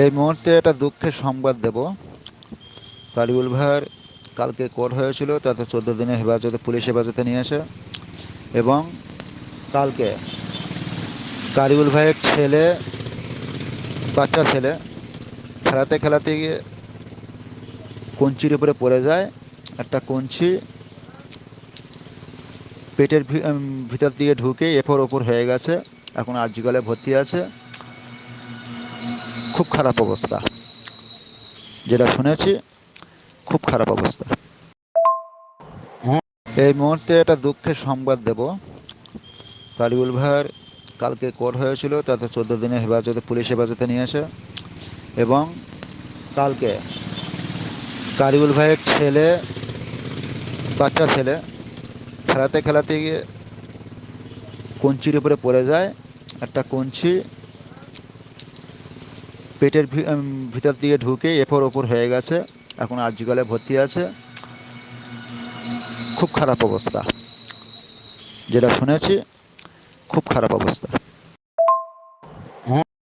এই মুহূর্তে একটা দুঃখের সংবাদ দেব। কারিউল ভাইয়ের কালকে কোর্ট হয়েছিল, তাতে চোদ্দ দিনের হেফাজতে, পুলিশ হেফাজতে নিয়েছে এবং কালকে কারিউল ভাইয়ের ছেলে, বাচ্চা ছেলে খেলাতে খেলাতে গিয়ে কঞ্চির উপরে পড়ে যায়। একটা কঞ্চি পেটের ভিতর দিয়ে ঢুকে এপর ওপর হয়ে গেছে, এখন আর্জিকালে ভর্তি আছে। খুব খারাপ অবস্থা। যেটা শুনেছি, খুব খারাপ অবস্থা। এই মুহূর্তে একটা দুঃখের সংবাদ দেব। কারিউল ভাইয়ের কালকে কোর্ট হয়েছিল, তাতে চোদ্দ দিনের হেফাজতে, পুলিশ হেফাজতে নিয়েছে এবং কালকে কারিউল ভাইয়ের ছেলে, বাচ্চা ছেলে খেলাতে খেলাতে গিয়ে কঞ্চির উপরে পড়ে যায়। একটা কঞ্চি পেটের ভিতর দিয়ে ঢুকে এপর ওপর হয়ে গেছে। এখন আর্জিকালে ভর্তি আছে। খুব খারাপ অবস্থা। যেটা শুনেছি, খুব খারাপ অবস্থা।